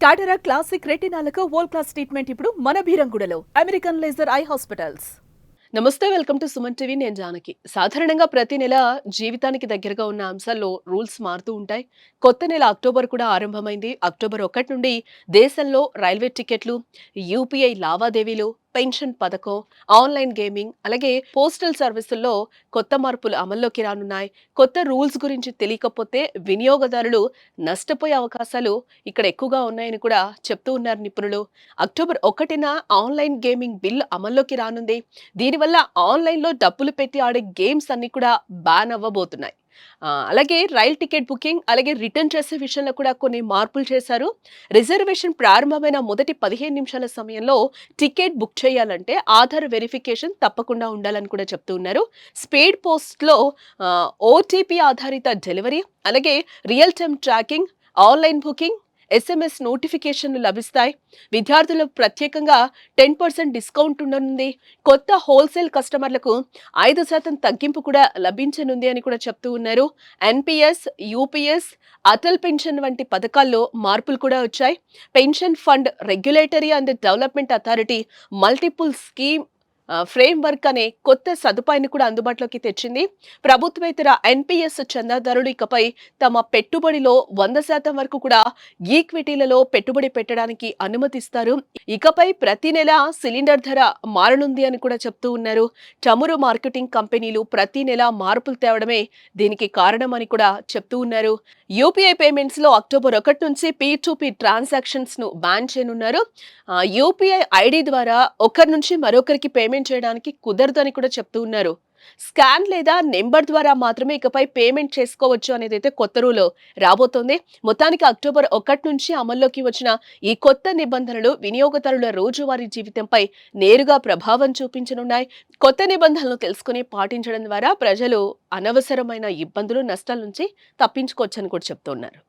టాటరా classic రెటినాలకు world class treatment ఇప్పుడు మన బీరంగుడలో అమెరికన్ లేజర్ ఐ హాస్పిటల్స్ నమస్తే వెల్కమ్ టు సుమన్ టీవీ నేను జానకి సాధారణంగా ప్రతి నెల జీవితానికి దగ్గరగా ఉన్న అంశాల్లో రూల్స్ మారుతూ ఉంటాయి. కొత్త నెల అక్టోబర్ కూడా ఆరంభమైంది. అక్టోబర్ ఒకటి నుండి దేశంలో రైల్వే టికెట్లు యూపీఐ లావాదేవీలు పెన్షన్ పథకం ఆన్లైన్ గేమింగ్ అలాగే పోస్టల్ సర్వీసుల్లో కొత్త మార్పులు అమల్లోకి రానున్నాయి. కొత్త రూల్స్ గురించి తెలియకపోతే వినియోగదారులు నష్టపోయే అవకాశాలు ఇక్కడ ఎక్కువగా ఉన్నాయని కూడా చెప్తూ ఉన్నారు నిపుణులు. అక్టోబర్ ఒకటిన ఆన్లైన్ గేమింగ్ బిల్ అమల్లోకి రానుంది. దీనివల్ల ఆన్లైన్లో డబ్బులు పెట్టి ఆడే గేమ్స్ అన్ని కూడా బ్యాన్ అవ్వబోతున్నాయి. అలాగే రైల్ టికెట్ బుకింగ్ అలాగే రిటర్న్ చేసే విషయంలో కూడా కొన్ని మార్పులు చేశారు. రిజర్వేషన్ ప్రారంభమైన మొదటి పదిహేను నిమిషాల సమయంలో టికెట్ బుక్ చేయాలంటే ఆధార్ వెరిఫికేషన్ తప్పకుండా ఉండాలని కూడా చెప్తూ ఉన్నారు. స్పీడ్ పోస్ట్లో ఓటీపీ ఆధారిత డెలివరీ అలాగే real time tracking online booking SMS నోటిఫికేషన్లు లభిస్తాయి. విద్యార్థులకు ప్రత్యేకంగా టెన్ పర్సెంట్ డిస్కౌంట్ ఉండనుంది. కొత్త హోల్సేల్ కస్టమర్లకు ఐదు శాతం తగ్గింపు కూడా లభించనుంది అని కూడా చెప్తూ ఉన్నారు. ఎన్పిఎస్ యూపీఎస్ అటల్ పెన్షన్ వంటి పథకాల్లో మార్పులు కూడా వచ్చాయి. Pension fund regulatory and development authority multiple scheme framework అనే కొత్త సదుపాయాన్ని కూడా అందుబాటులోకి తెచ్చింది. ప్రభుత్వేతర ఎన్పిఎస్ చందాదారులు ఇకపై తమ పెట్టుబడిలో వంద శాతం వరకు కూడా ఈక్విటీలలో పెట్టుబడి పెట్టడానికి అనుమతిస్తారు. ఇకపై ప్రతి నెల సిలిండర్ ధర మారనుంది అని కూడా చెప్తూ ఉన్నారు. చమురు మార్కెటింగ్ కంపెనీలు ప్రతి నెల మార్పులు తేవడమే దీనికి కారణం అని కూడా చెప్తూ ఉన్నారు. యూపీఐ పేమెంట్స్లో అక్టోబర్ ఒకటి నుంచి పీ టు పీ ట్రాన్సాక్షన్స్ను బ్యాన్ చేయనున్నారు. యూపీఐ ఐడి ద్వారా ఒకరి నుంచి మరొకరికి పేమెంట్ చేయడానికి కుదరదు అని కూడా చెప్తూ ఉన్నారు. స్కాన్ లేదా నెంబర్ ద్వారా మాత్రమే ఇకపై పేమెంట్ చేసుకోవచ్చు అనేది అయితే కొత్త రూల్ రాబోతోంది. మొత్తానికి అక్టోబర్ ఒకటి నుంచి అమల్లోకి వచ్చిన ఈ కొత్త నిబంధనలు వినియోగదారుల రోజువారీ జీవితంపై నేరుగా ప్రభావం చూపించనున్నాయి. కొత్త నిబంధనలు తెలుసుకుని పాటించడం ద్వారా ప్రజలు అనవసరమైన ఇబ్బందులు నష్టాల నుంచి తప్పించుకోవచ్చని కూడా చెప్తున్నారు